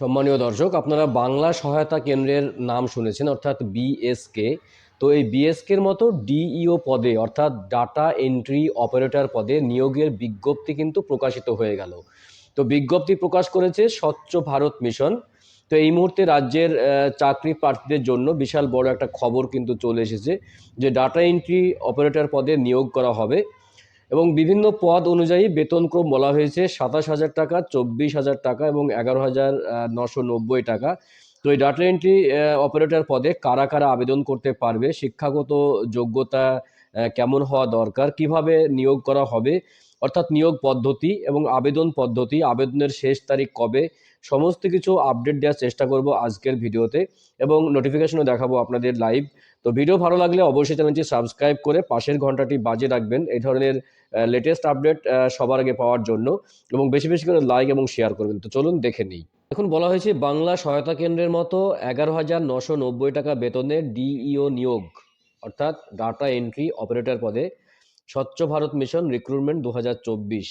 সম্মানীয় দর্শক, আপনারা বাংলা সহায়তা কেন্দ্রের নাম শুনেছেন, অর্থাৎ বিএসকে তো এই বিএসকের মতো ডিইও পদে, অর্থাৎ ডাটা এন্ট্রি অপারেটর পদে নিয়োগের বিজ্ঞপ্তি কিন্তু প্রকাশিত হয়ে গেল। তো বিজ্ঞপ্তি প্রকাশ করেছে স্বচ্ছ ভারত মিশন। তো এই মুহূর্তে রাজ্যের চাকরি প্রার্থীদের জন্য বিশাল বড় একটা খবর কিন্তু চলে এসেছে যে ডাটা এন্ট্রি অপারেটর পদে নিয়োগ করা হবে। এবং বিভিন্ন পদ অনুযায়ী বেতনক্রম বলা হয়েছে সাতাশ হাজার টাকা, চব্বিশ হাজার টাকা এবং এগারো হাজার নশো নব্বই টাকা। তো এই ডাটা এন্ট্রি অপারেটর পদে কারা কারা আবেদন করতে পারবে, শিক্ষাগত যোগ্যতা কেমন হওয়া দরকার, কীভাবে নিয়োগ করা হবে, অর্থাৎ নিয়োগ পদ্ধতি এবং আবেদন পদ্ধতি, আবেদনের শেষ তারিখ কবে, সমস্ত কিছু আপডেট দেওয়ার চেষ্টা করব আজকের ভিডিওতে এবং নোটিফিকেশনও দেখাবো আপনাদের লাইভ তো ভিডিও ভালো লাগলে অবশ্যই চ্যানেলটি সাবস্ক্রাইব করে পাশের ঘন্টাটি বাজে রাখবেন। এই ধরনের লেটেস্ট আপডেট সবার আগে পাওয়ার জন্য এবং বেশি বেশি করে লাইক এবং শেয়ার করবেন। তো চলুন দেখে নিই। এখন বলা হয়েছে বাংলা সহায়তা কেন্দ্রের মতো এগারো হাজার নশো নব্বই টাকা বেতনে ডিইও নিয়োগ, অর্থাৎ ডাটা এন্ট্রি অপারেটর পদে স্বচ্ছ ভারত মিশন রিক্রুটমেন্ট দু হাজার চব্বিশ।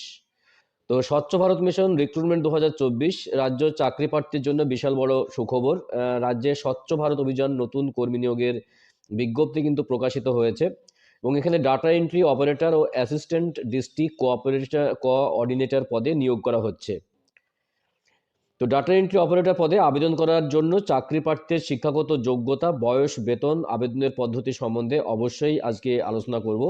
তো স্বচ্ছ ভারত মিশন রিক্রুটমেন্ট দু হাজার চব্বিশ রাজ্য চাকরি প্রার্থীর জন্য বিশাল বড় সুখবর। রাজ্যে স্বচ্ছ ভারত অভিযান নতুন কর্মী নিয়োগের বিজ্ঞপ্তি কিন্তু প্রকাশিত হয়েছে এবং এখানে ডাটা এন্ট্রি অপারেটর ও অ্যাসিস্ট্যান্ট ডিস্ট্রিক্ট কোঅপারেটর কোঅর্ডিনেটর পদে নিয়োগ করা হচ্ছে। তো ডাটা এন্ট্রি অপারেটর পদে আবেদন করার জন্য চাকরি প্রার্থীর শিক্ষাগত যোগ্যতা, বয়স, বেতন, আবেদনের পদ্ধতি সম্বন্ধে অবশ্যই আজকে আলোচনা করব।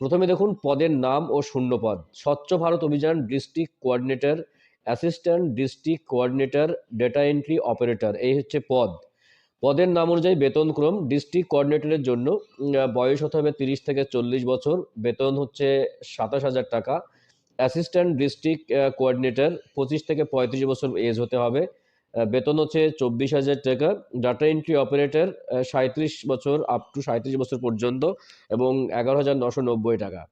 প্রথমে দেখুন পদের নাম ও শূন্যপদ স্বচ্ছ Bharat Abhiyan district coordinator assistant district coordinator data entry operator এই হচ্ছে পদ। পদের নাম অনুযায়ী বেতনক্রম ডিস্ট্রিক্ট কোঅর্ডিনেটরের জন্য বয়স হতে হবে তিরিশ থেকে চল্লিশ বছর, বেতন হচ্ছে সাতাশ হাজার টাকা। অ্যাসিস্ট্যান্ট ডিস্ট্রিক্ট কোঅর্ডিনেটর পঁচিশ থেকে পঁয়ত্রিশ বছর এজ হতে হবে। বেতন হচ্ছে চব্বিশ হাজার টাকা। ডাটা এন্ট্রি অপারেটর সাঁত্রিশ বছর আপ টু সাঁত্রিশ বছর পর্যন্ত এবং এগারো হাজার নশো নব্বই টাকা।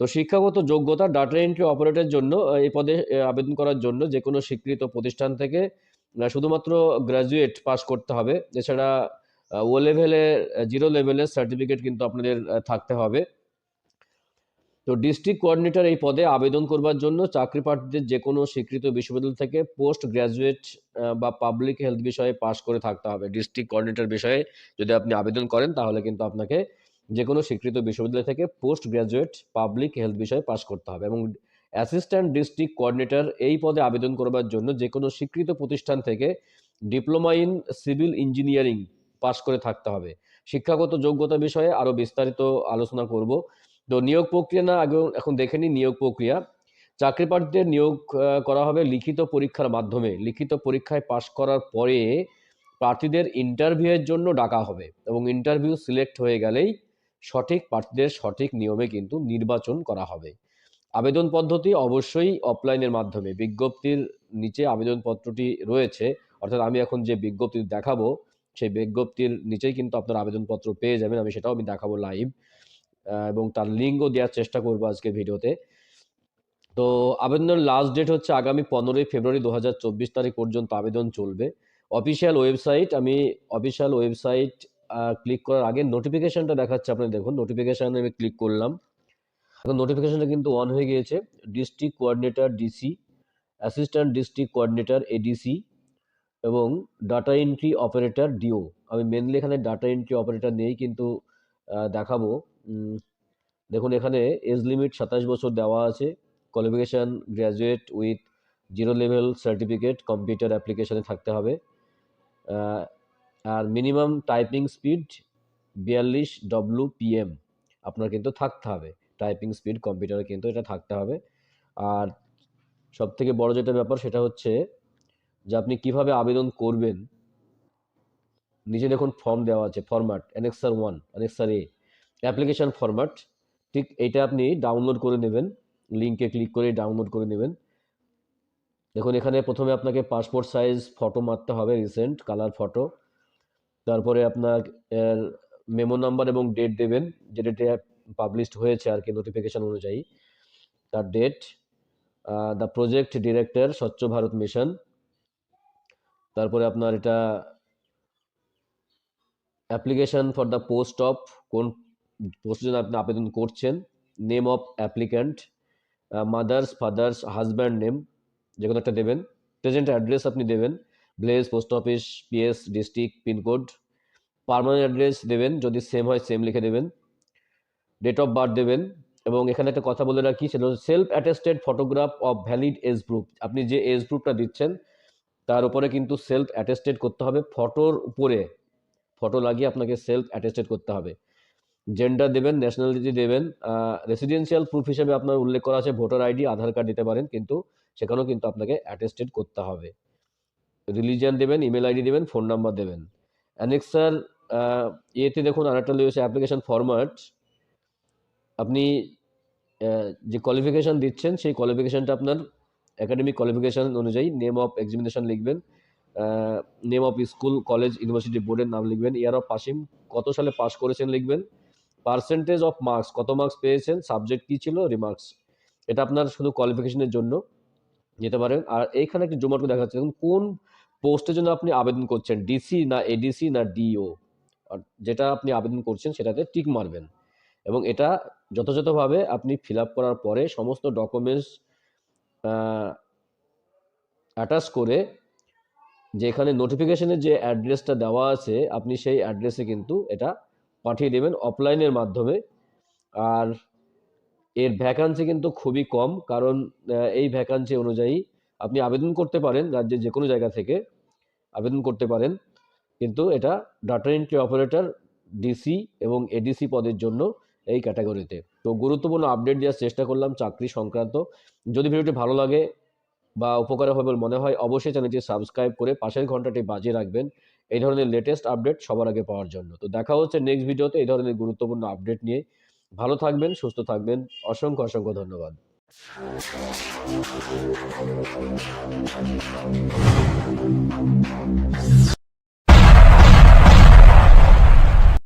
তো শিক্ষাগত যোগ্যতা ডাটা এন্ট্রি অপারেটরের জন্য এই পদে আবেদন করার জন্য যে কোনো স্বীকৃত প্রতিষ্ঠান থেকে শুধুমাত্র গ্র্যাজুয়েট পাস করতে হবে। এছাড়া ও লেভেলে জিরো লেভেলের সার্টিফিকেট কিন্তু আপনাদের থাকতে হবে। তো ডিস্ট্রিক্ট কোঅর্ডিনেটর এই পদে আবেদন করবার জন্য চাকরি প্রার্থীদের যে কোনো স্বীকৃত বিশ্ববিদ্যালয় থেকে পোস্ট গ্র্যাজুয়েট বা পাবলিক হেলথ বিষয়ে পাশ করে থাকতে হবে। ডিস্ট্রিক্ট কোঅর্ডিনেটর বিষয়ে যদি আপনি আবেদন করেন, তাহলে কিন্তু আপনাকে যে কোনো স্বীকৃত বিশ্ববিদ্যালয় থেকে পোস্ট গ্র্যাজুয়েট পাবলিক হেলথ বিষয়ে পাশ করতে হবে। এবং অ্যাসিস্ট্যান্ট ডিস্ট্রিক্ট কোঅর্ডিনেটর এই পদে আবেদন করবার জন্য যে কোনো স্বীকৃত প্রতিষ্ঠান থেকে ডিপ্লোমা ইন সিভিল ইঞ্জিনিয়ারিং পাশ করে থাকতে হবে। শিক্ষাগত যোগ্যতা বিষয়ে আরও বিস্তারিত আলোচনা করব। তো নিয়োগ প্রক্রিয়া না, আগে এখন দেখে নিই নিয়োগ প্রক্রিয়া। চাকরি প্রার্থীদের নিয়োগ করা হবে লিখিত পরীক্ষার মাধ্যমে। লিখিত পরীক্ষায় পাশ করার পরে প্রার্থীদের ইন্টারভিউয়ের জন্য ডাকা হবে এবং ইন্টারভিউ সিলেক্ট হয়ে গেলেই সঠিক প্রার্থীদের সঠিক নিয়মে কিন্তু নির্বাচন করা হবে। আবেদন পদ্ধতি অবশ্যই অফলাইনের মাধ্যমে। বিজ্ঞপ্তির নিচে আবেদনপত্রটি রয়েছে। অর্থাৎ আমি এখন যে বিজ্ঞপ্তি দেখাবো, সেই বিজ্ঞপ্তির নিচেই কিন্তু আপনার আবেদনপত্র পেয়ে যাবেন। আমি সেটাও আমি দেখাবো লাইভ এবং তার লিঙ্কও দেওয়ার চেষ্টা করব আজকে ভিডিওতে। তো আবেদনের লাস্ট ডেট হচ্ছে আগামী পনেরোই ফেব্রুয়ারি দু হাজার চব্বিশ তারিখ পর্যন্ত আবেদন চলবে। অফিসিয়াল ওয়েবসাইট আমি অফিসিয়াল ওয়েবসাইট ক্লিক করার আগে নোটিফিকেশনটা দেখাচ্ছে আপনি দেখুন নোটিফিকেশানে আমি ক্লিক করলাম। এখন নোটিফিকেশনটা কিন্তু অন হয়ে গিয়েছে। District coordinator DC assistant district coordinator ADC এবং ডাটা এন্ট্রি অপারেটর ডিও আমি মেনলি এখানে ডাটা এন্ট্রি অপারেটর নিয়েই কিন্তু দেখাবো। দেখুন এখানে এজ লিমিট সাতাশ বছর দেওয়া আছে। Qualification graduate with zero level certificate computer অ্যাপ্লিকেশানে থাকতে হবে। আর মিনিমাম টাইপিং স্পিড বিয়াল্লিশ ডব্লু পিএম আপনার কিন্তু থাকতে হবে। টাইপিং স্পিড কম্পিউটারে কিন্তু এটা থাকতে হবে। আর সব থেকে বড় যেটা ব্যাপার সেটা হচ্ছে যে আপনি কীভাবে আবেদন করবেন, নিচে দেখুন ফর্ম দেওয়া আছে format annexure one annexure A application format ঠিক এটা আপনি ডাউনলোড করে নেবেন লিঙ্কে ক্লিক করে ডাউনলোড করে নেবেন। দেখুন এখানে প্রথমে আপনাকে পাসপোর্ট সাইজ ফটো মারতে হবে রিসেন্ট কালার ফটো তারপরে আপনার মেমো নাম্বার এবং ডেট দেবেন যে ডেটে পাবলিশড হয়েছে আর কি নোটিফিকেশন অনুযায়ী। তার ডেট দ্য প্রজেক্ট ডিরেক্টর স্বচ্ছ ভারত মিশন তারপরে আপনার এটা application for the post of কোন পোস্টের জন্য আপনি আবেদন করছেন name of applicant mother's father's husband name যে কোনো একটা দেবেন। প্রেজেন্ট অ্যাড্রেস আপনি দেবেন village post office PS district pincode permanent address দেবেন, যদি সেম হয় সেম লিখে দেবেন। ডেট অফ বার্থ দেবেন এবং এখানে একটা কথা বলে রাখি, সেটা হচ্ছে self attested photograph of valid age group আপনি যে এজ গ্রুপটা দিচ্ছেন, তার উপরে কিন্তু সেলফ অ্যাটেস্টেড করতে হবে। ফটোর উপরে ফটো লাগিয়ে আপনাকে সেলফ অ্যাটেস্টেড করতে হবে। জেন্ডার দেবেন ন্যাশনালিটি দেবেন রেসিডেন্সিয়াল প্রুফ হিসেবে আপনার উল্লেখ করা আছে ভোটার আইডি আধার কার্ড দিতে পারেন, কিন্তু সেখানেও কিন্তু আপনাকে অ্যাটেস্টেড করতে হবে। রিলিজিয়ান দেবেন ইমেল আইডি দেবেন ফোন নাম্বার দেবেন। অ্যানেক্সার এতে দেখুন আরেকটা রয়েছে অ্যাপ্লিকেশন ফরম্যাট আপনি যে কোয়ালিফিকেশান দিচ্ছেন, সেই কোয়ালিফিকেশানটা আপনার একাডেমিক কোয়ালিফিকেশান অনুযায়ী নেম অফ এক্সামিনেশন লিখবেন। Name of school college university বোর্ডের নাম লিখবেন। ইয়ার অফ পাসিং কত সালে পাস করেছেন লিখবেন। পার্সেন্টেজ অফ মার্কস কত মার্কস পেয়েছেন সাবজেক্ট কী ছিল রিমার্কস এটা আপনার শুধু কোয়ালিফিকেশনের জন্য যেতে পারেন। আর এইখানে একটি জুমার দেখা যাচ্ছে কোন পোস্টের জন্য আপনি আবেদন করছেন ডিসি না এডিসি না ডিও যেটা আপনি আবেদন করছেন, সেটাতে টিক মারবেন। এবং এটা যথাযথভাবে আপনি ফিল করার পরে সমস্ত ডকুমেন্টস অ্যাটাচ করে যে এখানে নোটিফিকেশনের যে অ্যাড্রেসটা দেওয়া আছে, আপনি সেই অ্যাড্রেসে কিন্তু এটা পাঠিয়ে দেবেন অফলাইনের মাধ্যমে। আর এর ভ্যাকান্সি কিন্তু খুবই কম, কারণ এই ভ্যাকান্সি অনুযায়ী আপনি আবেদন করতে পারেন রাজ্যের যে কোনো জায়গা থেকে আবেদন করতে পারেন। কিন্তু এটা ডাটা এন্ট্রি অপারেটর ডিসি এবং এডিসি পদের জন্য এই ক্যাটাগরিতে তো গুরুত্বপূর্ণ আপডেট দেওয়ার চেষ্টা করলাম চাকরি সংক্রান্ত। যদি ভিডিওটি ভালো লাগে বা উপকার হবে বলে মনে হয়, অবশ্যই চ্যানেলটি সাবস্ক্রাইব করে পাশের ঘন্টাটি বাজিয়ে রাখবেন। এই ধরনের লেটেস্ট আপডেট সবার আগে পাওয়ার জন্য। তো দেখা হচ্ছে নেক্সট ভিডিওতে এই ধরনের গুরুত্বপূর্ণ আপডেট নিয়ে। ভালো থাকবেন, সুস্থ থাকবেন। অসংখ্য অসংখ্য ধন্যবাদ।